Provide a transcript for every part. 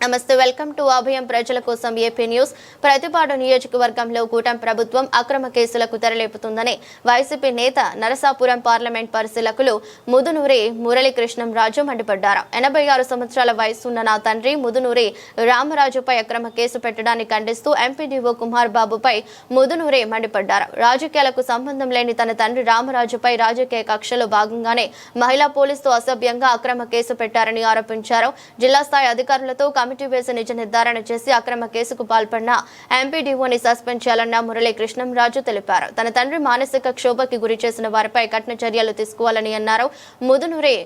నమస్తే welcome to అభయం ప్రజల కోసం ఏపీ న్యూస్. ప్రతిపాడు నియోజకవర్గంలో కూటమి ప్రభుత్వం అక్రమ కేసులకు తెరలేపుతుందని వైసీపీ నేత నరసాపురం పార్లమెంట్ పరిశీలకులు ముదునూరి మురళీకృష్ణం రాజు మండిపడ్డారు. ఎనభై ఆరు సంవత్సరాల వయసున్న నా తండ్రి ముదునూరి రామరాజుపై అక్రమ కేసు పెట్టడాన్ని ఖండిస్తూ ఎంపీడీఓ కుమార్ బాబుపై ముదునూరి మండిపడ్డారు. రాజకీయాలకు సంబంధం లేని తన తండ్రి రామరాజుపై రాజకీయ కక్షలో భాగంగానే మహిళా పోలీసుతో అసభ్యంగా అక్రమ కేసు పెట్టారని ఆరోపించారు. జిల్లా స్థాయి అధికారులతో కమిటీ వేసి నిజ నిర్ధారణ చేసి అక్రమ కేసుకు పాల్పడిన ఎంపీడీఓని సస్పెండ్ చేయాలన్న మురళీ కృష్ణంరాజు తెలిపారు. తన తండ్రి మానసిక క్షోభకి గురి చేసిన వారిపై కఠిన చర్యలు తీసుకోవాలని అన్నారు. ముదునూరి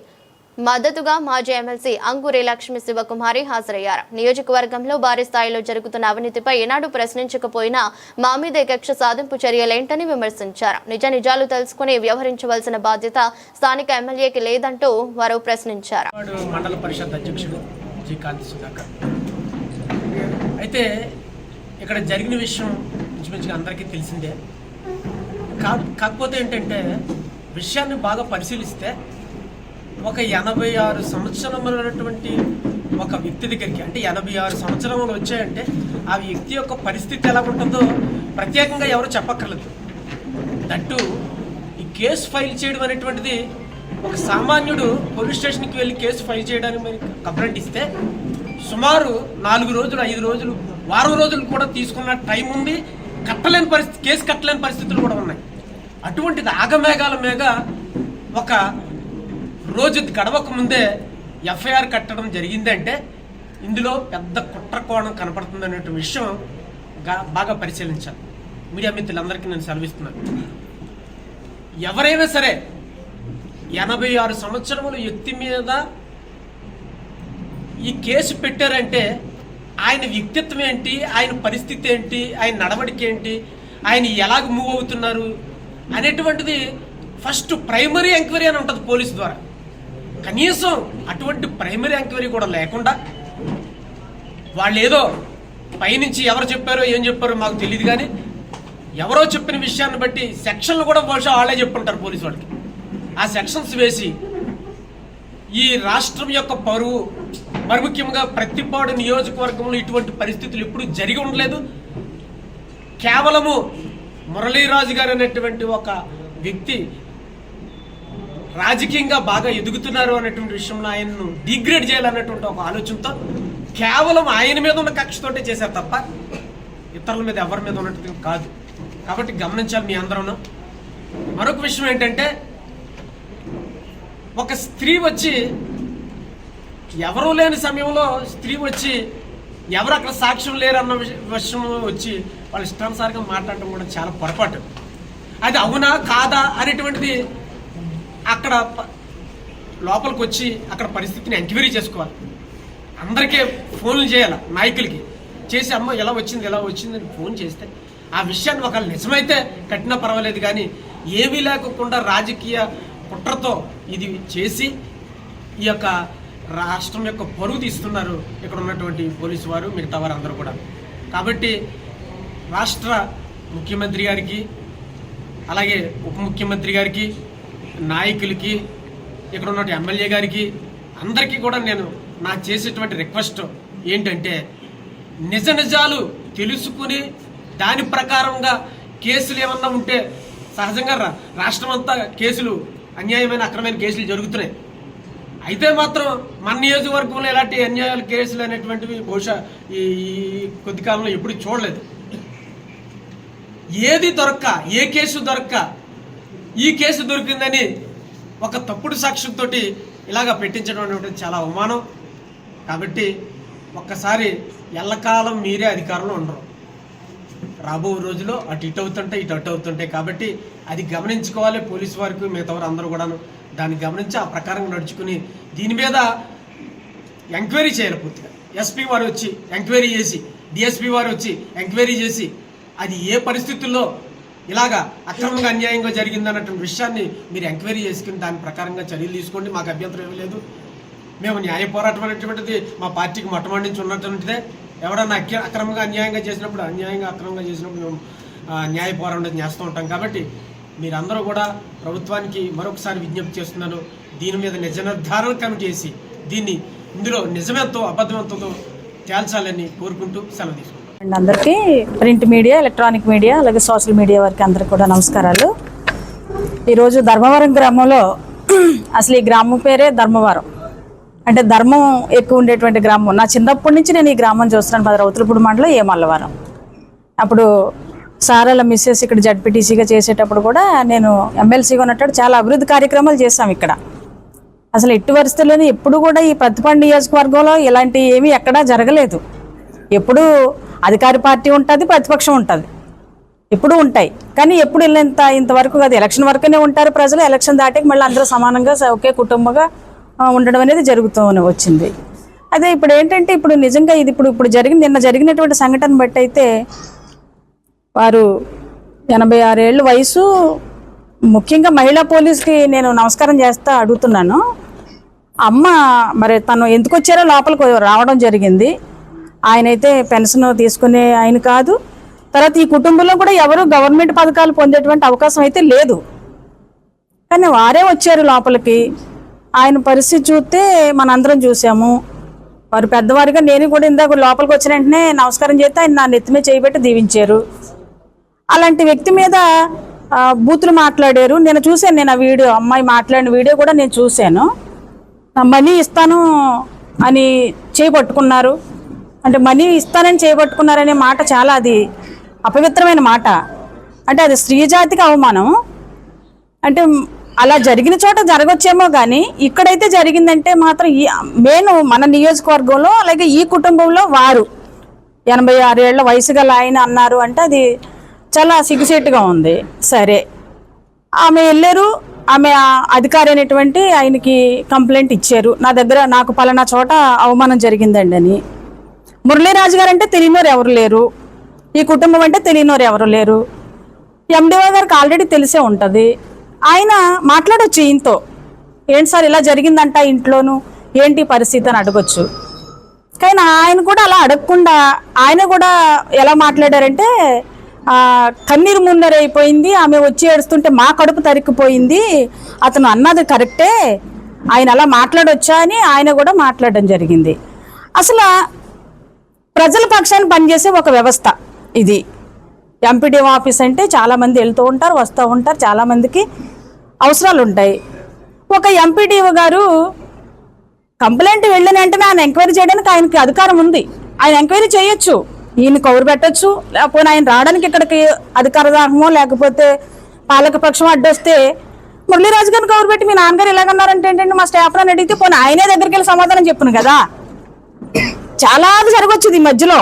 మద్దతుగా మాజీ ఎమ్మెల్సీ అంగురి లక్ష్మి శివకుమారి హాజరయ్యారు. నియోజకవర్గంలో భారీ స్థాయిలో జరుగుతున్న అవినీతిపై ఏనాడు ప్రశ్నించకపోయినా మా మీద కక్ష సాధింపు చర్యలేంటని విమర్శించారు. నిజ నిజాలు తెలుసుకుని వ్యవహరించవలసిన బాధ్యత స్థానిక ఎమ్మెల్యేకి లేదంటూ వారు ప్రశ్నించారు. మండల పరిషత్ అధ్యక్షుడు జి కాంతి సుధాకర్. అయితే ఇక్కడ జరిగిన విషయం ఇంచుమించుగా అందరికీ తెలిసిందే. కా కాకపోతే ఏంటంటే విషయాన్ని బాగా పరిశీలిస్తే ఒక ఎనభై ఆరు సంవత్సరములైనటువంటి ఒక వ్యక్తి దగ్గరికి అంటే ఎనభై ఆరు సంవత్సరములు వచ్చాయంటే ఆ వ్యక్తి యొక్క పరిస్థితి ఎలా ఉంటుందో ప్రత్యేకంగా ఎవరు చెప్పక్కర్లేదు. దట్టు ఈ కేసు ఫైల్ చేయడం అనేటువంటిది ఒక సామాన్యుడు పోలీస్ స్టేషన్కి వెళ్ళి కేసు ఫైల్ చేయడానికి మరి కంప్లైంట్ ఇస్తే సుమారు నాలుగు రోజులు ఐదు రోజులు వారం రోజులు కూడా తీసుకున్న టైం ఉంది. కట్టలేని పరిస్థితి కేసు కట్టలేని పరిస్థితులు కూడా ఉన్నాయి. అటువంటిది ఆగమేఘాల మీద ఒక రోజు గడవక ముందే ఎఫ్ఐఆర్ కట్టడం జరిగిందంటే ఇందులో పెద్ద కుట్ర కోణం కనపడుతుంది అనే విషయం బాగా పరిశీలించాలి. మీడియా మిత్రులందరికీ నేను సెలవిస్తున్నాను. ఎవరైనా సరే ఎనభై ఆరు సంవత్సరముల వ్యక్తి మీద ఈ కేసు పెట్టారంటే ఆయన వ్యక్తిత్వం ఏంటి ఆయన పరిస్థితి ఏంటి ఆయన నడవడిక ఏంటి ఆయన ఎలాగ మూవ్ అవుతున్నారు అనేటువంటిది ఫస్ట్ ప్రైమరీ ఎంక్వైరీ అని ఉంటుంది పోలీసు ద్వారా. కనీసం అటువంటి ప్రైమరీ ఎంక్వైరీ కూడా లేకుండా వాళ్ళు ఏదో పైనుంచి ఎవరు చెప్పారో ఏం చెప్పారో మాకు తెలియదు కానీ ఎవరో చెప్పిన విషయాన్ని బట్టి సెక్షన్లు కూడా బహుశా వాళ్ళే చెప్పుంటారు పోలీసు వాళ్ళకి. ఆ సెక్షన్స్ వేసి ఈ రాష్ట్రం యొక్క పరువు మరి ముఖ్యంగా ప్రతిపాడు నియోజకవర్గంలో ఇటువంటి పరిస్థితులు ఎప్పుడు జరిగి ఉండలేదు. కేవలము మురళీరాజు గారు అనేటువంటి ఒక వ్యక్తి రాజకీయంగా బాగా ఎదుగుతున్నారు అనేటువంటి విషయంలో ఆయనను డిగ్రేడ్ చేయాలన్నటువంటి ఒక ఆలోచనతో కేవలం ఆయన మీద ఉన్న కక్షతోటే చేశారు తప్ప ఇతరుల మీద ఎవరి మీద ఉన్నట్టు కాదు. కాబట్టి గమనించాలి మీ అందరూ మరొక విషయం ఏంటంటే ఒక స్త్రీ వచ్చి ఎవరూ లేని సమయంలో స్త్రీ వచ్చి ఎవరు అక్కడ సాక్ష్యం లేరన్న విష- విషయం వచ్చి వాళ్ళ ఇష్టానుసారంగా మాట్లాడటం కూడా చాలా పొరపాటు. అది అవునా కాదా అనేటువంటిది అక్కడ లోపలికి వచ్చి అక్కడ పరిస్థితిని ఎంక్వైరీ చేసుకోవాలి. అందరికీ ఫోన్లు చేయాలి నాయకులకి. చేసి అమ్మ ఎలా వచ్చింది ఎలా వచ్చింది అని ఫోన్ చేస్తే ఆ విషయాన్ని ఒకవేళ నిజమైతే కట్టినా పర్వాలేదు కానీ ఏమీ లేకుండా రాజకీయ కుట్రతో ఇది చేసి ఈ యొక్క రాష్ట్రం యొక్క పరువు తీస్తున్నారు ఇక్కడ ఉన్నటువంటి పోలీసు వారు మిగతా వారు అందరూ కూడా. కాబట్టి రాష్ట్ర ముఖ్యమంత్రి గారికి అలాగే ఉప ముఖ్యమంత్రి గారికి నాయకులకి ఇక్కడ ఉన్నటువంటి ఎమ్మెల్యే గారికి అందరికీ కూడా నేను నా చేసేటువంటి రిక్వెస్ట్ ఏంటంటే నిజ నిజాలు తెలుసుకుని దాని ప్రకారంగా కేసులు ఏమన్నా ఉంటే సహజంగా రా- రాష్ట్రం అంతా కేసులు అన్యాయమైన అక్రమైన కేసులు జరుగుతున్నాయి. అయితే మాత్రం మన నియోజకవర్గంలో ఎలాంటి అన్యాయాలు కేసులు అనేటువంటివి బహుశా ఈ ఈ కొద్ది కాలంలో ఎప్పుడు చూడలేదు. ఏది దొరక్క ఏ కేసు దొరక్క ఈ కేసు దొరికిందని ఒక తప్పుడు సాక్ష్యంతో ఇలాగ పెట్టించడం అనేటువంటి చాలా అవమానం. కాబట్టి ఒక్కసారి ఎల్లకాలం మీరే అధికారంలో ఉండరు. రాబో రోజుల్లో అటు ఇటు అవుతుంటాయి ఇటు అటు అవుతుంటాయి కాబట్టి అది గమనించుకోవాలి పోలీసు వారికి మిగతా వారు అందరూ కూడాను. దాన్ని గమనించి ఆ ప్రకారంగా నడుచుకుని దీని మీద ఎంక్వైరీ చేయాలి పూర్తిగా. ఎస్పీ వారు వచ్చి ఎంక్వైరీ చేసి డిఎస్పీ వారు వచ్చి ఎంక్వైరీ చేసి అది ఏ పరిస్థితుల్లో ఇలాగా అక్రమంగా అన్యాయంగా జరిగిందన్నటువంటి విషయాన్ని మీరు ఎంక్వైరీ చేసుకుని దాని ప్రకారంగా చర్యలు తీసుకోండి. మాకు అభ్యంతరం ఏమీ లేదు. మేము న్యాయ పోరాటం అనేటువంటిది మా పార్టీకి మొట్టమొదటి నుంచి ఉన్నటువంటిదే. ఎవడన్నా అక్ర అక్రమంగా అన్యాయంగా చేసినప్పుడు అన్యాయంగా అక్రమంగా చేసినప్పుడు మేము న్యాయ పోరాటం చేస్తూ ఉంటాం. కాబట్టి మీరందరూ కూడా ప్రభుత్వానికి మరొకసారి విజ్ఞప్తి చేస్తున్నాను. దీని మీద నిజ నిర్ధారణ కమిటీ వేసి దీన్ని ఇందులో నిజమెంతో అబద్ధమెంతో తేల్చాలని కోరుకుంటూ సెలవు తీసుకుంటాను అండ్ అందరికీ ప్రింట్ మీడియా ఎలక్ట్రానిక్ మీడియా అలాగే సోషల్ మీడియా వారికి అందరికీ కూడా నమస్కారాలు. ఈరోజు ధర్మవరం గ్రామంలో అసలు ఈ గ్రామం పేరే ధర్మవరం. అంటే ధర్మం ఎక్కువ ఉండేటువంటి గ్రామం. నా చిన్నప్పటి నుంచి నేను ఈ గ్రామం చూస్తున్నాను పది రౌతులపూడి మండలం ఏ మల్లవరం. అప్పుడు సారాల మిస్సెస్ ఇక్కడ జడ్పీటీసీగా చేసేటప్పుడు కూడా నేను ఎమ్మెల్సీగా ఉన్నట్టు చాలా అభివృద్ధి కార్యక్రమాలు చేశాం ఇక్కడ. అసలు ఎట్టి పరిస్థితుల్లోనే ఎప్పుడు కూడా ఈ ప్రతిపాడు నియోజకవర్గంలో ఇలాంటి ఏమీ ఎక్కడా జరగలేదు. ఎప్పుడు అధికార పార్టీ ఉంటుంది ప్రతిపక్షం ఉంటుంది. ఎప్పుడు ఉంటాయి. కానీ ఎప్పుడు ఇంత ఇంతవరకు కాదు ఎలక్షన్ వరకునే ఉంటారు ప్రజలు ఎలక్షన్ దాటికి మళ్ళీ అందరూ సమానంగా ఒకే కుటుంబంగా ఉండడం అనేది జరుగుతూ వచ్చింది. అదే ఇప్పుడు ఏంటంటే ఇప్పుడు నిజంగా ఇది ఇప్పుడు ఇప్పుడు జరిగిన నిన్న జరిగినటువంటి సంఘటన బట్టి అయితే వారు ఎనభై ఆరేళ్ళు వయసు ముఖ్యంగా మహిళా పోలీస్కి నేను నమస్కారం చేస్తా అడుగుతున్నాను. అమ్మ మరి తను ఎందుకు వచ్చారో లోపలికి రావడం జరిగింది. ఆయన అయితే పెన్షన్ తీసుకునే ఆయన కాదు. తర్వాత ఈ కుటుంబంలో కూడా ఎవరు గవర్నమెంట్ పథకాలు పొందేటువంటి అవకాశం అయితే లేదు. కానీ వారే వచ్చారు లోపలికి. ఆయన పరిస్థితి చూస్తే మనందరం చూసాము. వారు పెద్దవారిగా నేను కూడా ఇందాక లోపలికి వచ్చిన వెంటనే నమస్కారం చేస్తే ఆయన నా నెత్తిమే చేయబెట్టి దీవించారు. అలాంటి వ్యక్తి మీద బూతులు మాట్లాడారు. నేను చూశాను నేను ఆ వీడియో అమ్మాయి మాట్లాడిన వీడియో కూడా నేను చూశాను. మనీ ఇస్తాను అని చేపట్టుకున్నారు. అంటే మనీ ఇస్తానని చేపట్టుకున్నారనే మాట చాలా అది అపవిత్రమైన మాట. అంటే అది స్త్రీ జాతికి అవమానం. అంటే అలా జరిగిన చోట జరగొచ్చేమో కానీ ఇక్కడైతే జరిగిందంటే మాత్రం ఈ మెయిన్ మన నియోజకవర్గంలో అలాగే ఈ కుటుంబంలో వారు. ఎనభై ఆరేళ్ళ వయసు గల ఆయన అన్నారు అంటే అది చాలా సిగ్గుసేటుగా ఉంది. సరే. ఆమె వెళ్ళారు. ఆమె అధికారి అయినటువంటి ఆయనకి కంప్లైంట్ ఇచ్చారు. నా దగ్గర నాకు పలానా చోట అవమానం జరిగిందండి అని. మురళీరాజు గారు అంటే తెలియనోరు ఎవరు లేరు. ఈ కుటుంబం అంటే తెలియనోరు ఎవరు లేరు. ఎండిఓ గారికి ఆల్రెడీ తెలిసే ఉంటుంది. ఆయన మాట్లాడొచ్చు ఈయనతో. ఏంటి సార్ ఇలా జరిగిందంట ఇంట్లోనూ? ఏంటి పరిస్థితి? అని అడగొచ్చు. కానీ ఆయన కూడా అలా అడగకుండా ఆయన కూడా ఎలా మాట్లాడారంటే కన్నీరు ముందరైపోయింది ఆమె వచ్చి ఏడుస్తుంటే మా కడుపు తరికిపోయింది అతను అన్నది కరెక్టే ఆయన అలా మాట్లాడొచ్చా? అని ఆయన కూడా మాట్లాడడం జరిగింది. అసలు ప్రజల పక్షాన్ని పనిచేసే ఒక వ్యవస్థ ఇది. ఎంపీడీఎం ఆఫీస్ అంటే చాలామంది వెళ్తూ ఉంటారు వస్తూ ఉంటారు చాలామందికి అవసరాలు ఉంటాయి ఒక ఎంపీడీఓ గారు కంప్లైంట్ వెళ్ళిన వెంటనే ఆయన ఎంక్వైరీ చేయడానికి ఆయనకి అధికారం ఉంది. ఆయన ఎంక్వైరీ చేయొచ్చు. ఈయన కౌరు పెట్టొచ్చు. లేకపోతే ఆయన రావడానికి ఇక్కడికి అధికార దాహమో లేకపోతే పాలకపక్షం అడ్డొస్తే మురళీరాజు గారిని కౌరు పెట్టి మీ నాన్నగారు ఎలాగన్నారంటే ఏంటంటే మా స్టాఫ్ అని అడిగితే పోనీ ఆయనే దగ్గరికి వెళ్ళి సమాధానం చెప్పును కదా. చాలా జరగచ్చు ఈ మధ్యలో.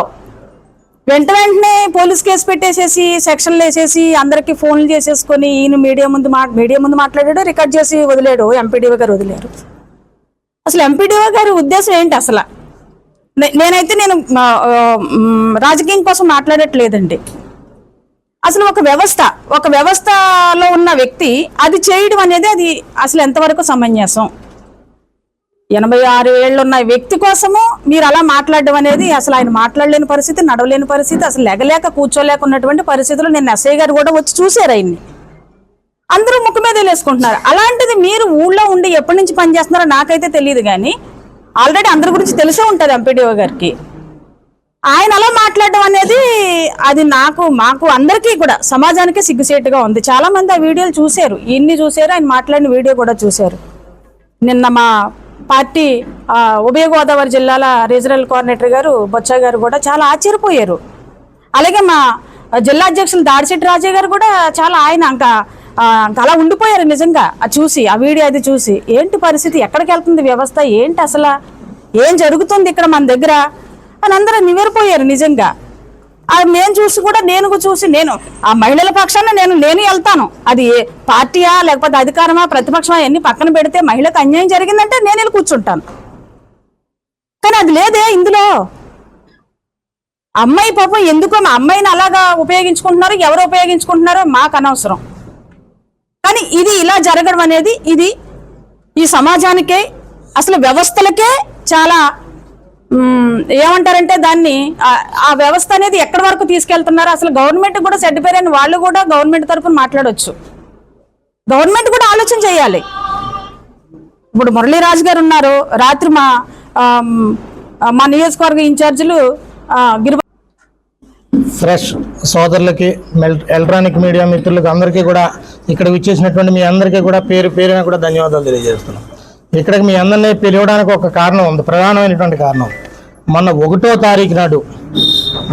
వెంట వెంటనే పోలీస్ కేసు పెట్టేసేసి సెక్షన్లు వేసేసి అందరికీ ఫోన్లు చేసేసుకొని ఈయన మీడియా ముందు మా మీడియా ముందు మాట్లాడాడు రికార్డ్ చేసి వదిలేడు ఎంపీడీఓ గారు వదిలేరు. అసలు ఎంపీడీఓ గారి ఉద్దేశం ఏంటి అసలు? నేనైతే నేను రాజకీయం కోసం మాట్లాడట్లేదండి. అసలు ఒక వ్యవస్థ ఒక వ్యవస్థలో ఉన్న వ్యక్తి అది చేయడం అనేది అది అసలు ఎంతవరకు సమంజసం? ఎనభై ఆరు ఏళ్ళున్న వ్యక్తి కోసము మీరు అలా మాట్లాడడం అనేది అసలు ఆయన మాట్లాడలేని పరిస్థితి నడవలేని పరిస్థితి అసలు లెగలేక కూర్చోలేక ఉన్నటువంటి పరిస్థితులు నేను ఎస్ఐ గారు కూడా వచ్చి చూశారు ఆయన్ని. అందరూ ముక్కు మీద వేసుకుంటున్నారు అలాంటిది మీరు ఊళ్ళో ఉండి ఎప్పటి నుంచి పనిచేస్తున్నారో నాకైతే తెలియదు కానీ ఆల్రెడీ అందరి గురించి తెలిసే ఉంటుంది ఎంపీడీఓ గారికి. ఆయన అలా మాట్లాడడం అనేది అది నాకు మాకు అందరికీ కూడా సమాజానికి సిగ్గుసేటుగా ఉంది. చాలా మంది ఆ వీడియోలు చూశారు. ఇన్ని చూశారు ఆయన మాట్లాడిన వీడియో కూడా చూశారు. నిన్న మా పార్టీ ఉభయ గోదావరి జిల్లాల రీజనల్ కోఆర్డినేటర్ గారు బొచ్చా గారు కూడా చాలా ఆశ్చర్యపోయారు. అలాగే మా జిల్లా అధ్యక్షులు దాడిశెట్టి రాజే గారు కూడా చాలా ఆయన ఇంకా ఇంకా అలా ఉండిపోయారు నిజంగా చూసి ఆ వీడియో అది చూసి. ఏంటి పరిస్థితి? ఎక్కడికి వెళ్తుంది వ్యవస్థ? ఏంటి అసలు? ఏం జరుగుతుంది ఇక్కడ మన దగ్గర? అని అందరూ నివేరిపోయారు నిజంగా. అది నేను చూసి కూడా నేను చూసి నేను ఆ మహిళల పక్షాన నేను నేను వెళ్తాను. అది పార్టీయా లేకపోతే అధికారమా ప్రతిపక్షమా అన్ని పక్కన పెడితే మహిళకు అన్యాయం జరిగిందంటే నేను వెళ్ళి కూర్చుంటాను. కానీ అది లేదే ఇందులో. అమ్మాయి పాపం ఎందుకో మా అమ్మాయిని అలాగా ఉపయోగించుకుంటున్నారు ఎవరు ఉపయోగించుకుంటున్నారో మాకు అనవసరం. కానీ ఇది ఇలా జరగడం అనేది ఇది ఈ సమాజానికే అసలు వ్యవస్థలకే చాలా ఏమంటారంటే దాన్ని ఆ- వ్యవస్థ అనేది ఎక్కడి వరకు తీసుకెళ్తున్నారు? అసలు గవర్నమెంట్ కూడా సర్టిఫైర్ వాళ్ళు కూడా గవర్నమెంట్ తరఫున మాట్లాడవచ్చు గవర్నమెంట్ కూడా ఆలోచన చేయాలి. ఇప్పుడు మురళీరాజు గారు ఉన్నారు. రాత్రి మా మా నియోజకవర్గ ఇన్ఛార్జీలు గిరి ఫ్రెష్ సోదరులకి ఎలక్ట్రానిక్ మీడియా మిత్రులకు అందరికీ కూడా ఇక్కడ విచ్చేసినటువంటి మీ అందరికీ కూడా పేరు పేరున కూడా ధన్యవాదాలు తెలియజేస్తున్నాం. ఇక్కడికి మీ అందరినీ పిలవడానికి ఒక కారణం ఉంది ప్రధానమైనటువంటి కారణం. మొన్న ఒకటో తారీఖు నాడు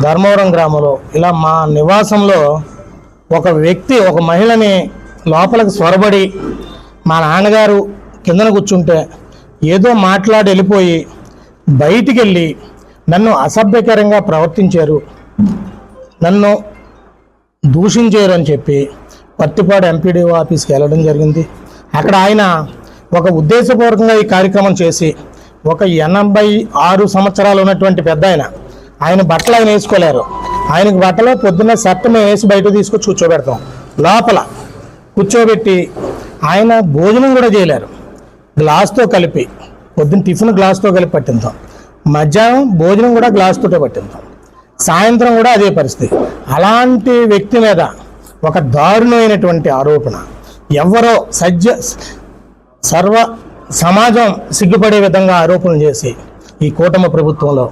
ధర్మవరం గ్రామంలో ఇలా మా నివాసంలో ఒక వ్యక్తి ఒక మహిళని లోపలికి స్వరబడి మా నాన్నగారు కిందన కూర్చుంటే ఏదో మాట్లాడి వెళ్ళిపోయి బయటికి వెళ్ళి నన్ను అసభ్యకరంగా ప్రవర్తించారు. నన్ను దూషించారు అని చెప్పి పత్తిపాడు ఎంపీడీఓ ఆఫీస్కి వెళ్ళడం జరిగింది. అక్కడ ఆయన ఒక ఉద్దేశపూర్వకంగా ఈ కార్యక్రమం చేసి ఒక ఎనభై ఆరు సంవత్సరాలు ఉన్నటువంటి పెద్ద ఆయన. ఆయన బట్టలు ఆయన వేసుకోలేరు. ఆయనకి బట్టలు పొద్దున్న షర్ట్ మేము వేసి బయట తీసుకొచ్చి కూర్చోబెడతాం. లోపల కూర్చోబెట్టి ఆయన భోజనం కూడా చేయలేరు. గ్లాస్తో కలిపి పొద్దున్న టిఫిన్ గ్లాస్తో కలిపి పట్టింతాం మధ్యాహ్నం భోజనం కూడా గ్లాస్తోటే పట్టిందాం. పట్టింతాం సాయంత్రం కూడా అదే పరిస్థితి. అలాంటి వ్యక్తి మీద ఒక దారుణమైనటువంటి ఆరోపణ. ఎవరో సజ్జ సర్వ సమాజం సిగ్గుపడే విధంగా ఆరోపణలు చేసి ఈ కూటమి ప్రభుత్వంలో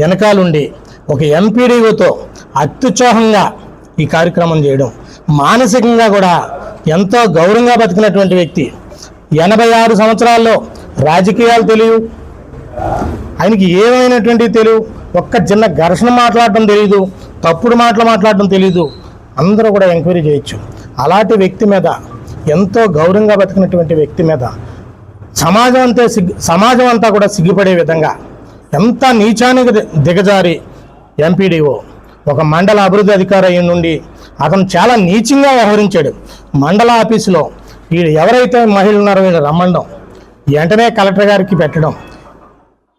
వెనకాలుండి ఒక ఎంపీడీఓతో అత్యుత్సాహంగా ఈ కార్యక్రమం చేయడం. మానసికంగా కూడా ఎంతో గౌరవంగా బతికినటువంటి వ్యక్తి ఎనభై ఆరు సంవత్సరాల్లో రాజకీయాలు తెలియవు. ఆయనకి ఏమైనటువంటి తెలియవు. ఒక్క చిన్న ఘర్షణ మాట్లాడటం తెలియదు తప్పుడు మాటలు మాట్లాడటం తెలియదు అందరూ కూడా ఎంక్వైరీ చేయొచ్చు. అలాంటి వ్యక్తి మీద ఎంతో గౌరవంగా బతికినటువంటి వ్యక్తి మీద సమాజం అంతా సిగ్గు సమాజం అంతా కూడా సిగ్గుపడే విధంగా ఎంత నీచానికి ది- దిగజారి ఎంపీడీఓ. ఒక మండల అభివృద్ధి అధికారి అయి నుండి అతను చాలా నీచంగా వ్యవహరించాడు. మండల ఆఫీసులో వీడు ఎవరైతే మహిళలు ఉన్నారో వీళ్ళు రమ్మడం వెంటనే కలెక్టర్ గారికి పెట్టడం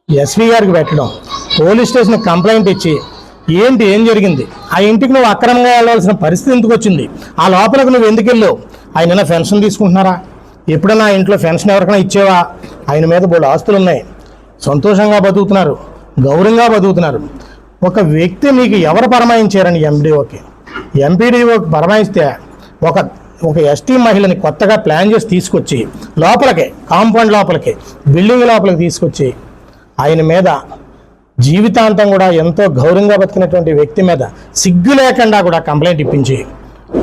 ఎస్పీ గారికి పెట్టడం పోలీస్ స్టేషన్ కంప్లైంట్ ఇచ్చి ఏంటి ఏం జరిగింది? ఆ ఇంటికి నువ్వు అక్రమంగా వెళ్ళవలసిన పరిస్థితి ఎందుకు వచ్చింది? ఆ లోపలకు నువ్వు ఎందుకు వెళ్ళావు? ఆయన పెన్షన్ తీసుకుంటున్నారా? ఎప్పుడైనా ఇంట్లో పెన్షన్ ఎవరికైనా ఇచ్చేవా? ఆయన మీద బోడు ఆస్తులు ఉన్నాయి. సంతోషంగా బతుకుతున్నారు. గౌరవంగా బతుకుతున్నారు. ఒక వ్యక్తి మీకు ఎవరు పరమాయించారని ఎండిఓకి ఎంపీడీఓకి పరమాయిస్తే ఒక ఒక ఎస్టీ మహిళని కొత్తగా ప్లాన్ చేసి తీసుకొచ్చి లోపలికి కాంపౌండ్ లోపలికి బిల్డింగ్ లోపలికి తీసుకొచ్చి ఆయన మీద జీవితాంతం కూడా ఎంతో గౌరవంగా బతికినటువంటి వ్యక్తి మీద సిగ్గు లేకుండా కూడా కంప్లైంట్ ఇప్పించి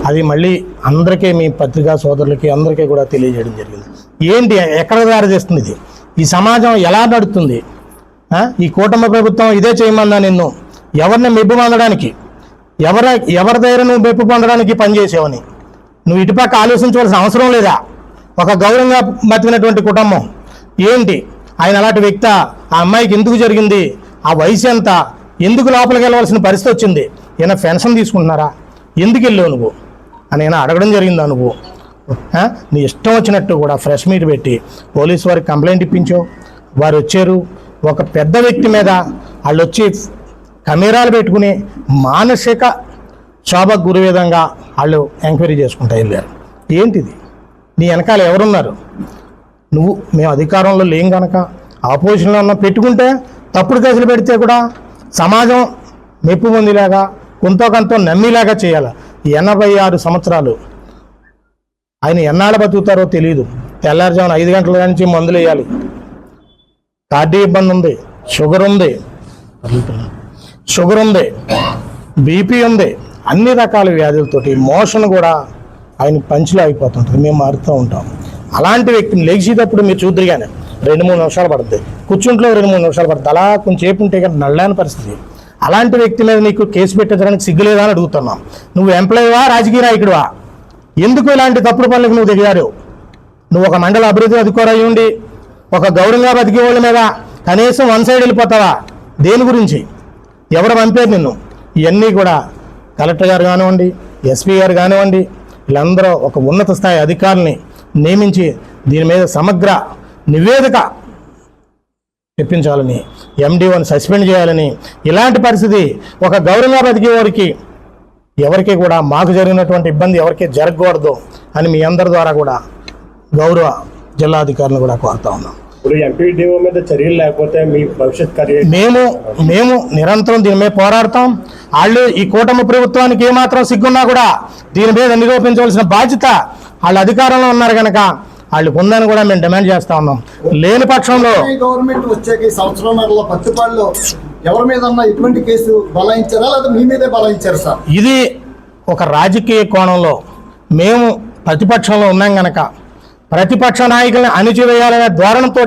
అది మళ్ళీ అందరికీ మీ పత్రికా సోదరులకి అందరికీ కూడా తెలియజేయడం జరిగింది. ఏంటి? ఎక్కడ దారి చేస్తుంది ఇది? ఈ సమాజం ఎలా నడుస్తుంది ఈ కూటమి ప్రభుత్వం ఇదే చేయమన్నా నిన్ను? ఎవరిని మెప్పు పొందడానికి? ఎవర ఎవరి దగ్గర నువ్వు మెప్పు పొందడానికి పనిచేసావని? నువ్వు ఇటుపక్క ఆలోచించవలసిన అవసరం లేదా? ఒక గౌరవంగా బతికినటువంటి కుటుంబం. ఏంటి? ఆయన అలాంటి వ్యక్తి? ఆ అమ్మాయికి ఎందుకు జరిగింది? ఆ వయసు ఎంత? ఎందుకు లోపలికి వెళ్ళవలసిన పరిస్థితి వచ్చింది? ఈయన పెన్షన్ తీసుకుంటున్నారా? ఎందుకు వెళ్ళావు నువ్వు? అని నేను అడగడం జరిగిందా నువ్వు? నీ ఇష్టం వచ్చినట్టు కూడా ఫ్రెష్ మీట్ పెట్టి పోలీసు వారికి కంప్లైంట్ ఇప్పించావు. వారు వచ్చారు. ఒక పెద్ద వ్యక్తి మీద వాళ్ళు వచ్చి కెమెరాలు పెట్టుకుని మానసిక శోభకు గురి విధంగా వాళ్ళు ఎంక్వైరీ చేసుకుంటా వెళ్ళారు. ఏంటిది? నీ వెనకాల ఎవరున్నారు? నువ్వు మేము అధికారంలో లేం కనుక ఆపోజిషన్లో ఉన్న పెట్టుకుంటే తప్పుడు కేసులు పెడితే కూడా సమాజం మెప్పు పొందేలాగా కొంత కొంత నమ్మేలాగా చేయాలి? ఎనభై ఆరు సంవత్సరాలు ఆయన ఎన్నాళ్ళ బతుకుతారో తెలియదు తెల్లారుజామున ఐదు గంటల నుంచి మందులు వేయాలి. కార్డీ ఇబ్బంది ఉంది. షుగర్ ఉంది. షుగర్ ఉంది. బీపీ ఉంది. అన్ని రకాల వ్యాధులతోటి మోషన్ కూడా ఆయన పంచులు అయిపోతుంటుంది మేము మారుతూ ఉంటాం. అలాంటి వ్యక్తిని లేచేటప్పుడు మీరు చూద్దరుగానే రెండు మూడు నిమిషాలు పడుతుంది కూర్చుంట్లో రెండు మూడు నిమిషాలు పడుతుంది అలా కొంచెంసేపు ఉంటే కానీ నల్లని పరిస్థితి. అలాంటి వ్యక్తి మీద నీకు కేసు పెట్టడానికి సిగ్గులేదా అని అడుగుతున్నాం. నువ్వు ఎంప్లాయీవా రాజకీయ నాయకుడివా ఎందుకు ఇలాంటి తప్పుడు పనులకు నువ్వు దిగారు? నువ్వు ఒక మండల అభివృద్ధి అధికారి ఉండి ఒక గౌరవంగా బతికే వాళ్ళ మీద కనీసం వన్ సైడ్ వెళ్ళిపోతావా? దేని గురించి? ఎవరు పంపారు నిన్ను? ఇవన్నీ కూడా కలెక్టర్ గారు కానివ్వండి ఎస్పీ గారు కానివ్వండి వీళ్ళందరూ ఒక ఉన్నత స్థాయి అధికారుల్ని నియమించి దీని మీద సమగ్ర నివేదిక తెప్పించాలని ఎండిఓని సస్పెండ్ చేయాలని ఇలాంటి పరిస్థితి ఒక గౌరవంగా బతికే వారికి ఎవరికి కూడా మాకు జరిగినటువంటి ఇబ్బంది ఎవరికి జరగకూడదు అని మీ అందరి ద్వారా కూడా గౌరవ జిల్లాధికారులను కూడా కోరుతా ఉన్నాం. చర్యలు లేకపోతే మీ భవిష్యత్ మేము మేము నిరంతరం దీని మీద పోరాడతాం. వాళ్ళు ఈ కూటమి ప్రభుత్వానికి ఏమాత్రం సిగ్గున్నా కూడా దీని మీద నిరూపించవలసిన బాధ్యత వాళ్ళ అధికారంలో ఉన్నారు కనుక వాళ్ళకి ఉందని కూడా మేము డిమాండ్ చేస్తా ఉన్నాం. లేని పక్షంలో గవర్నమెంట్ వచ్చాక ఈ సంవత్సరంన్నరలో పత్తిపాడులో ఎవరి మీద ఎటువంటి కేసు బలాయించారా? లేదా మీ మీదే బలాయించారు సార్? ఇది ఒక రాజకీయ కోణంలో మేము ప్రతిపక్షంలో ఉన్నాం గనక ప్రతిపక్ష నాయకుల్ని అణిచివేయాలనే ధోరణితో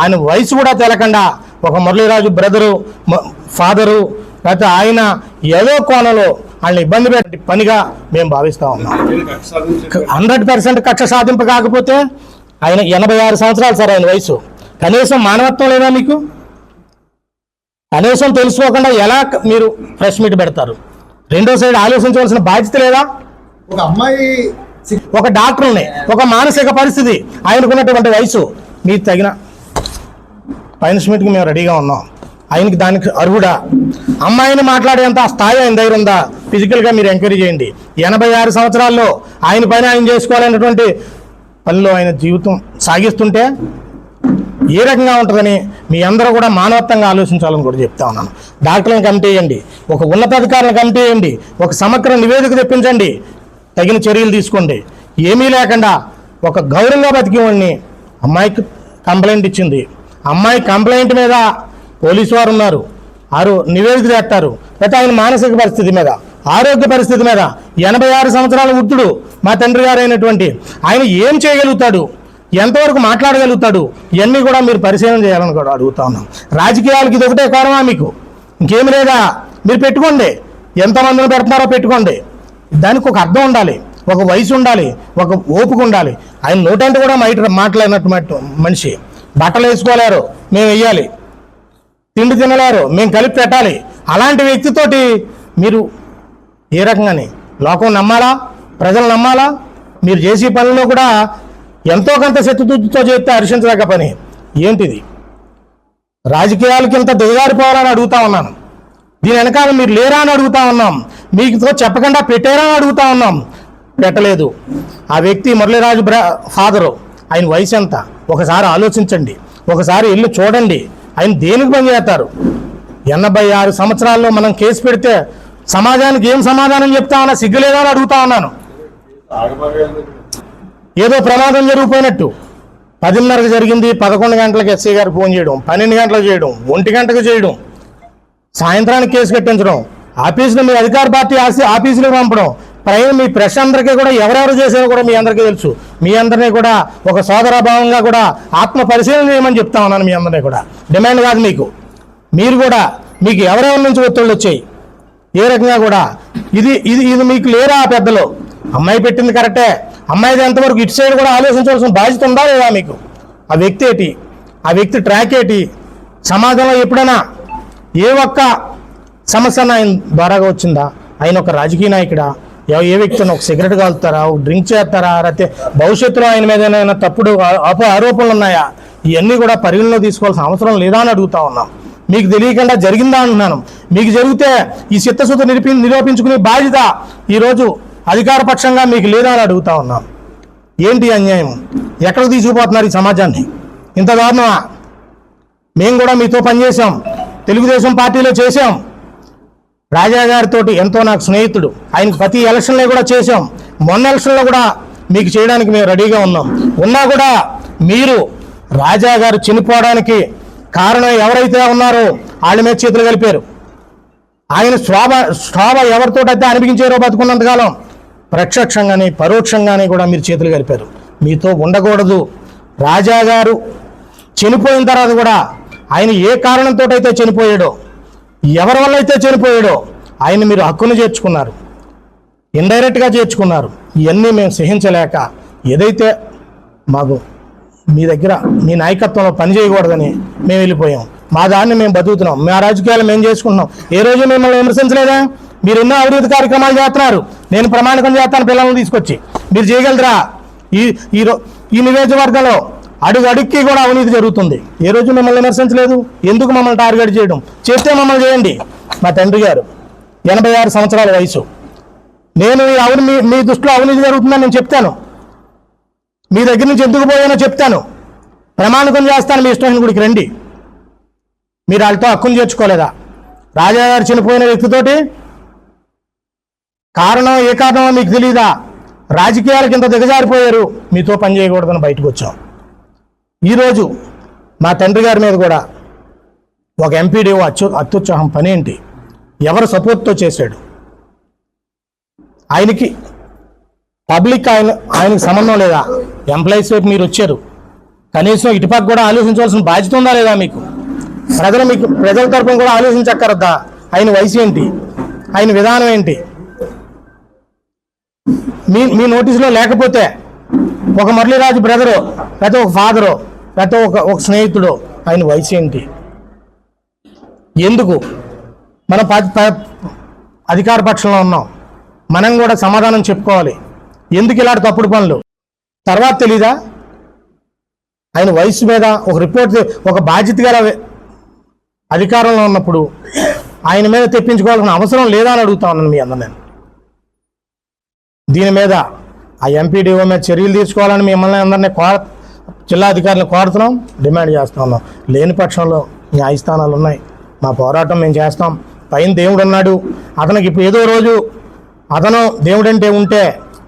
ఆయన వయసు కూడా తెలకుండా ఒక మురళీరాజు బ్రదరు ఫాదరు లేకపోతే ఆయన ఏదో కోణంలో వాళ్ళని ఇబ్బంది పెట్టే పనిగా మేము భావిస్తా ఉన్నాం. హండ్రెడ్ పర్సెంట్ కక్ష సాధింపు కాకపోతే ఆయన ఎనభై ఆరు సంవత్సరాలు సార్ ఆయన వయసు. కనీసం మానవత్వం లేదా మీకు? కనీసం తెలుసుకోకుండా ఎలా మీరు ప్రెస్ మీట్ పెడతారు? రెండో సైడ్ ఆలోచించవలసిన బాధ్యత లేదా? ఒక అమ్మాయి ఒక డాక్టర్ని ఒక మానసిక పరిస్థితి. ఆయనకున్నటువంటి వయసు. మీకు తగిన పనిష్మెంట్కి మేము రెడీగా ఉన్నాం. ఆయనకి దానికి అర్హుడా? అమ్మాయిని మాట్లాడేంత స్థాయి ఆయన దగ్గర ఉందా? ఫిజికల్గా మీరు ఎంక్వైరీ చేయండి. ఎనభై ఆరు సంవత్సరాల్లో ఆయన పని ఆయన చేసుకోవాలనేటువంటి పనిలో ఆయన జీవితం సాగిస్తుంటే ఏ రకంగా ఉంటుందని మీ అందరూ కూడా మానవత్వంగా ఆలోచించాలని కూడా చెప్తా ఉన్నాను. డాక్టర్లను కమిటీ వేయండి. ఒక ఉన్నతాధికారులను కమిటీ వేయండి. ఒక సమగ్ర నివేదిక తెప్పించండి. తగిన చర్యలు తీసుకోండి. ఏమీ లేకుండా ఒక గౌరవంగా బతికేవాడిని అమ్మాయికి కంప్లైంట్ ఇచ్చింది. అమ్మాయి కంప్లైంట్ మీద పోలీసు వారు ఉన్నారు ఆరు నివేదిక చేస్తారు లేకపోతే ఆయన మానసిక పరిస్థితి మీద ఆరోగ్య పరిస్థితి మీద ఎనభై ఆరు సంవత్సరాల వృద్ధుడు మా తండ్రి గారు అయినటువంటి ఆయన ఏం చేయగలుగుతాడు? ఎంతవరకు మాట్లాడగలుగుతాడు? ఇవన్నీ కూడా మీరు పరిశీలన చేయాలని కూడా అడుగుతా ఉన్నాం. రాజకీయాలకి ఇది ఒకటే కారణమా మీకు? ఇంకేమి లేదా? మీరు పెట్టుకోండి. ఎంతమందిని పెడుతున్నారో పెట్టుకోండి. దానికి ఒక అర్థం ఉండాలి. ఒక వయసు ఉండాలి. ఒక ఓపిక ఉండాలి. ఆయన నోటంటే కూడా మైట మాట్లాడినట్టు మనిషి. బట్టలు వేసుకోలేరు. మేము వెయ్యాలి. తిండి తినలేరు. మేము కలిపి పెట్టాలి. అలాంటి వ్యక్తితోటి మీరు ఏ రకంగానే లోకం నమ్మాలా? ప్రజలు నమ్మాలా? మీరు చేసే పనుల్లో కూడా ఎంతో కొంత శత్రుతో చేస్తే హర్షించదగ్గ పని. ఏంటిది? రాజకీయాలకి ఇంత దిగజారిపోవాలని అడుగుతా ఉన్నాను. దీని వెనకాల మీరు లేరా అని అడుగుతా ఉన్నాం. మీతో చెప్పకుండా పెట్టారా అని అడుగుతా ఉన్నాం. పెట్టలేదు. ఆ వ్యక్తి మురళీరాజు బ్రా ఫాదరు. ఆయన వయసు ఎంత? ఒకసారి ఆలోచించండి. ఒకసారి వెళ్ళి చూడండి. ఆయన దేనికి పనిచేస్తారు ఎనభై ఆరు సంవత్సరాల్లో మనం కేసు పెడితే సమాజానికి ఏం సమాధానం చెప్తా ఉన్నా సిగ్గులేదా అని అడుగుతా ఉన్నాను. ఏదో ప్రమాదం జరిగిపోయినట్టు. పదిన్నరకు జరిగింది పదకొండు గంటలకు ఎస్ఐ గారు ఫోన్ చేయడం పన్నెండు గంటలకు చేయడం ఒంటి గంటకు చేయడం సాయంత్రానికి కేసు కట్టించడం ఆఫీసులో మీ అధికార పార్టీ ఆఫీ- ఆఫీసులో పంపడం పైన మీ ప్రెస్ అందరికీ కూడా ఎవరెవరు చేశారో కూడా మీ అందరికీ తెలుసు. మీ అందరినీ కూడా ఒక సోదరాభావంగా కూడా ఆత్మ పరిశీలన చేయమని చెప్తా ఉన్నాను మీ అందరినీ కూడా. డిమాండ్ కాదు మీకు. మీరు కూడా మీకు ఎవరెవరి నుంచి ఒత్తిళ్ళు వచ్చాయి? ఏ రకంగా కూడా? ఇది ఇది ఇది మీకు లేరా ఆ పెద్దలు? అమ్మాయి పెట్టింది కరెక్టే. అమ్మాయిది ఎంతవరకు ఇటు సైడ్ కూడా ఆలోచించవలసిన బాధ్యత ఉందా లేదా మీకు? ఆ వ్యక్తి ఏంటి? ఆ వ్యక్తి ట్రాక్ ఏంటి? సమాజంలో ఎప్పుడైనా ఏ ఒక్క సమస్య ఆయన ద్వారాగా వచ్చిందా? ఆయన ఒక రాజకీయ నాయకుడా? ఏ వ్యక్తిని ఒక సిగరెట్ కాలుతారా ఒక డ్రింక్ చేస్తారా లేకపోతే భవిష్యత్తులో ఆయన మీద ఏమైనా తప్పుడు అప ఆరోపణలు ఉన్నాయా? ఇవన్నీ కూడా పరిగణలో తీసుకోవాల్సిన అవసరం లేదా అని అడుగుతా ఉన్నాం. మీకు తెలియకుండా జరిగిందా అంటున్నాను. మీకు జరిగితే ఈ చిత్తశుద్ధి నిరూపి నిరూపించుకునే బాధ్యత ఈరోజు అధికారపక్షంగా మీకు లేదా అని అడుగుతా ఉన్నాం. ఏంటి అన్యాయం? ఎక్కడికి తీసుకుపోతున్నారు ఈ సమాజాన్ని? ఇంత దారుణమా? మేము కూడా మీతో పనిచేసాం తెలుగుదేశం పార్టీలో చేసాం రాజా గారితో ఎంతో నాకు స్నేహితుడు. ఆయనకు ప్రతి ఎలక్షన్లో కూడా చేసాం మొన్న ఎలక్షన్లో కూడా మీకు చేయడానికి మేము రెడీగా ఉన్నాం. ఉన్నా కూడా మీరు రాజా గారు చనిపోవడానికి కారణం ఎవరైతే ఉన్నారో వాళ్ళ మీద చేతులు కలిపారు. ఆయన శోభ శోభ ఎవరితోటైతే అనిపించారో బతుకున్నంతకాలం ప్రత్యక్షంగాని పరోక్షంగాని కూడా మీరు చేతులు కలిపారు. మీతో ఉండకూడదు. రాజా గారు చనిపోయిన తర్వాత కూడా ఆయన ఏ కారణంతో అయితే చనిపోయాడో ఎవరి వల్ల అయితే చనిపోయాడో ఆయన మీరు హక్కును చేర్చుకున్నారు. ఇండైరెక్ట్గా చేర్చుకున్నారు. ఇవన్నీ మేము సహించలేక ఏదైతే మాకు మీ దగ్గర మీ నాయకత్వంలో పని చేయకూడదని మేము వెళ్ళిపోయాం. మా దాన్ని మేము బతుకుతున్నాం. మా రాజకీయాలు మేము చేసుకుంటున్నాం. ఏ రోజు మిమ్మల్ని విమర్శించలేదా? మీరు ఎన్నో అభివృద్ధి కార్యక్రమాలు చేస్తున్నారు. నేను ప్రమాణికం చేస్తాను పిల్లల్ని తీసుకొచ్చి. మీరు చేయగలరా? ఈ ఈ రో- ఈ నియోజకవర్గంలో అడుగు అడిగి కూడా అవినీతి జరుగుతుంది. ఏ రోజు మిమ్మల్ని విమర్శించలేదు? ఎందుకు మమ్మల్ని టార్గెట్ చేయడం? చేస్తే మమ్మల్ని చేయండి. మా తండ్రి గారు ఎనభై ఆరు సంవత్సరాల వయసు. నేను ఈ అవును మీ మీ దృష్టిలో అవినీతి జరుగుతుందని నేను చెప్తాను. మీ దగ్గర నుంచి ఎందుకు పోయానో చెప్తాను. ప్రమాణికం చేస్తాను మీ ఇష్టమైన గుడికి రండి. మీరు వాళ్ళతో హక్కును చేర్చుకోలేదా? రాజా గారు చనిపోయిన వ్యక్తితోటి? కారణం ఏ కారణమో మీకు తెలియదా రాజకీయాలకు ఇంత దిగజారిపోయారు. మీతో పని చేయకూడదని బయటకు వచ్చాం. ఈరోజు మా తండ్రి గారి మీద కూడా ఒక ఎంపీడీఓ అత్యు అత్యుత్సాహం పని ఏంటి? ఎవరు సపోర్ట్తో చేశాడు? ఆయనకి పబ్లిక్ ఆయన ఆయనకి సంబంధం లేదా? ఎంప్లాయీస్ వైపు మీరు వచ్చారు. కనీసం ఇటుపక్క కూడా ఆలోచించవలసిన బాధ్యత ఉందా లేదా మీకు? ప్రజలు మీకు ప్రజల తరపున కూడా ఆలోచించక్కరద్దా ఆయన వయసు ఏంటి? ఆయన విధానం ఏంటి? మీ మీ నోటీసులో లేకపోతే ఒక మురళీరాజు బ్రదరు లేకపోతే ఒక ఫాదరు లేకపోతే ఒక ఒక స్నేహితుడు ఆయన వయసు ఏంటి? ఎందుకు? మనం ప- అధికార పక్షంలో ఉన్నాం. మనం కూడా సమాధానం చెప్పుకోవాలి. ఎందుకు ఇలాంటి తప్పుడు పనులు? తర్వాత తెలీదా? ఆయన వయసు మీద ఒక రిపోర్ట్ ఒక బాధ్యత గల అధికారంలో ఉన్నప్పుడు ఆయన మీద తెప్పించుకోవాల్సిన అవసరం లేదా అని అడుగుతా ఉన్నాను మీ అందరు నేను. దీని మీద ఆ ఎంపీడీఓ మీద చర్యలు తీసుకోవాలని మిమ్మల్ని అందరినీ కో జిల్లా అధికారులను కోరుతున్నాం డిమాండ్ చేస్తా ఉన్నాం లేని పక్షంలో న్యాయస్థానాలు ఉన్నాయి. మా పోరాటం మేము చేస్తాం. పైన దేవుడు ఉన్నాడు. అతనికి ఇప్పుడు ఏదో రోజు అతను దేవుడంటే ఉంటే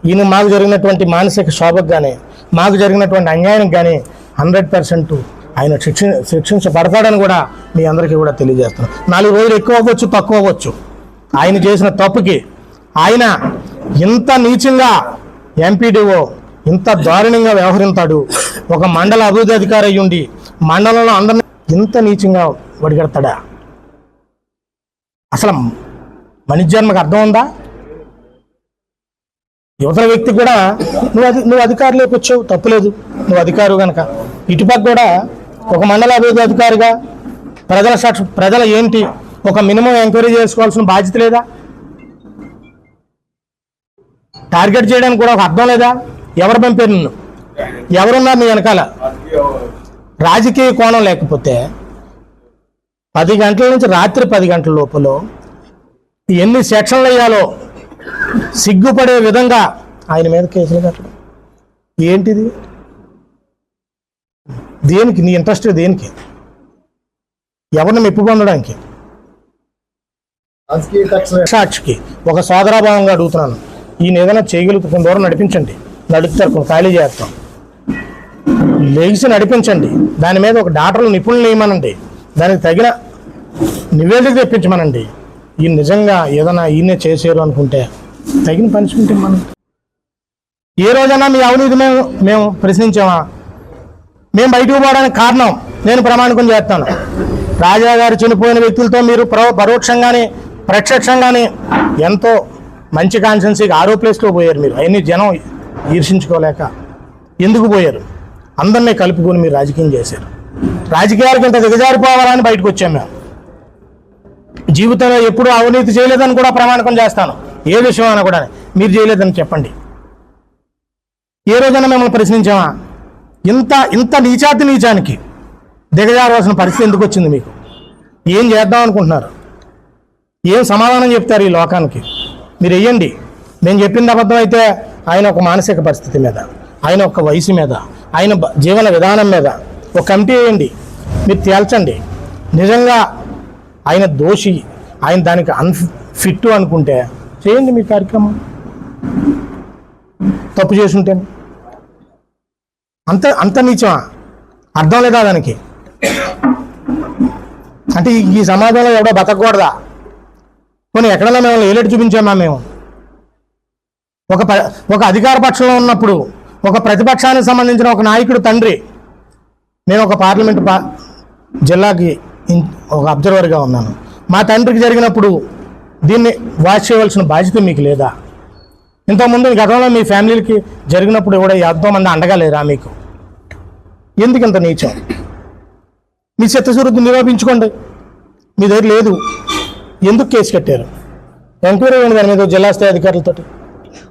ఈయన మాకు జరిగినటువంటి మానసిక శోభకు కానీ మాకు జరిగినటువంటి అన్యాయానికి కానీ హండ్రెడ్ పర్సెంట్ ఆయన శిక్ష శిక్షించబడతాడని కూడా మీ అందరికీ కూడా తెలియజేస్తున్నాం. నాలుగు రోజులు ఎక్కువ అవ్వచ్చు తక్కువ అవ్వచ్చు. ఆయన చేసిన తప్పుకి ఆయన ఇంత నీచంగా ఎంపీడీఓ ఇంత దారుణంగా వ్యవహరిస్తాడు ఒక మండల అభివృద్ధి అధికారి అయ్యుండి మండలంలో అందరిని ఇంత నీచంగా వడిగడతాడా అసలు మనిషి అర్థం ఉందా? యువతల వ్యక్తి కూడా నువ్వు అది నువ్వు అధికారులోకి వచ్చావు తప్పులేదు. నువ్వు అధికారు కనుక ఇటుపక్క కూడా ఒక మండల అభివృద్ధి అధికారిగా ప్రజల సాక్షి ప్రజల ఏంటి? ఒక మినిమం ఎంక్వైరీ చేసుకోవాల్సిన బాధ్యత లేదా? టార్గెట్ చేయడానికి కూడా ఒక అర్థం లేదా? ఎవరు పంపారు నిన్ను? ఎవరున్నారు నీ వెనకాల? రాజకీయ కోణం లేకపోతే పది గంటల నుంచి రాత్రి పది గంటల లోపల ఎన్ని సెక్షన్లు వేయాలో సిగ్గుపడే విధంగా ఆయన మీద కేసులు కట్టడం ఏంటిది? దేనికి? నీ ఇంట్రెస్ట్ దేనికి? ఎవరిని మెప్పు పొందడానికి? సాక్షికి. ఒక సోదరాభావంగా అడుగుతున్నాను. ఈయన ఏదైనా చేయగలుగుతూ కొంత దూరం నడిపించండి. నడుపుతారు ఖాళీ చేస్తాం. లెగ్స్ నడిపించండి. దాని మీద ఒక డాక్టర్లు నిపుణులు వేయమనండి దానికి తగిన నివేదిక తెప్పించమనండి. ఈ నిజంగా ఏదైనా ఈయనే చేసారు అనుకుంటే తగిన పనిష్మెంట్ మనం ఏ రోజైనా మీ అవినీతి మేము మేము ప్రశ్నించామా? మేము బయటకు పోవడానికి కారణం నేను ప్రమాణికం చేస్తాను. రాజా గారు చనిపోయిన వ్యక్తులతో మీరు పరోక్షంగానే ప్రత్యక్షంగానే ఎంతో మంచి కాన్సెన్సీకి ఆరో ప్లేస్లో పోయారు మీరు. అన్ని జనం ఈర్షించుకోలేక ఎందుకు పోయారు? అందరినీ కలుపుకొని మీరు రాజకీయం చేశారు. రాజకీయాలకు ఇంత దిగజారిపోవాలని బయటకు వచ్చాం మేము. జీవితంలో ఎప్పుడూ అవినీతి చేయలేదని కూడా ప్రమాణకం చేస్తాను. ఏ విషయం అయినా కూడా మీరు చేయలేదని చెప్పండి. ఏ రోజైనా మిమ్మల్ని ప్రశ్నించామా? ఇంత ఇంత నీచాతి నీచానికి దిగజారవలసిన పరిస్థితి ఎందుకు వచ్చింది మీకు? ఏం చేద్దాం అనుకుంటున్నారు? ఏం సమాధానం చెప్తారు ఈ లోకానికి? మీరు వెయ్యండి. నేను చెప్పింది అబద్ధం అయితే ఆయన ఒక మానసిక పరిస్థితి మీద ఆయన ఒక వయసు మీద ఆయన జీవన విధానం మీద ఒక కమిటీ వేయండి. మీరు తేల్చండి. నిజంగా ఆయన దోషి ఆయన దానికి అన్ఫిట్ అనుకుంటే చేయండి మీ కార్యక్రమం. తప్పు చేసుంటే. అంత అంత నీచమా? అర్థం లేదా దానికి? అంటే ఈ- సమాజంలో ఎవడో బతకూడదా కొన్ని ఎక్కడైనా మేము ఏలేటి చూపించామా మేము? ఒక ప- ఒక అధికార పక్షంలో ఉన్నప్పుడు ఒక ప్రతిపక్షానికి సంబంధించిన ఒక నాయకుడు తండ్రి నేను ఒక పార్లమెంట్ పా జిల్లాకి ఒక అబ్జర్వర్గా ఉన్నాను. మా తండ్రికి జరిగినప్పుడు దీన్ని వాచ్ చేయవలసిన బాధ్యత మీకు లేదా? ఇంతకుముందు గతంలో మీ ఫ్యామిలీకి జరిగినప్పుడు కూడా ఎంతోమంది అండగా లేరా మీకు? ఎందుకు ఇంత నీచం? మీ చిత్తశుద్ధి నిరూపించుకోండి. మీ దగ్గర లేదు. ఎందుకు కేసు కట్టారు? ఎంక్వైరీ అయ్యింది దాని మీద జిల్లా స్థాయి అధికారులతోటి.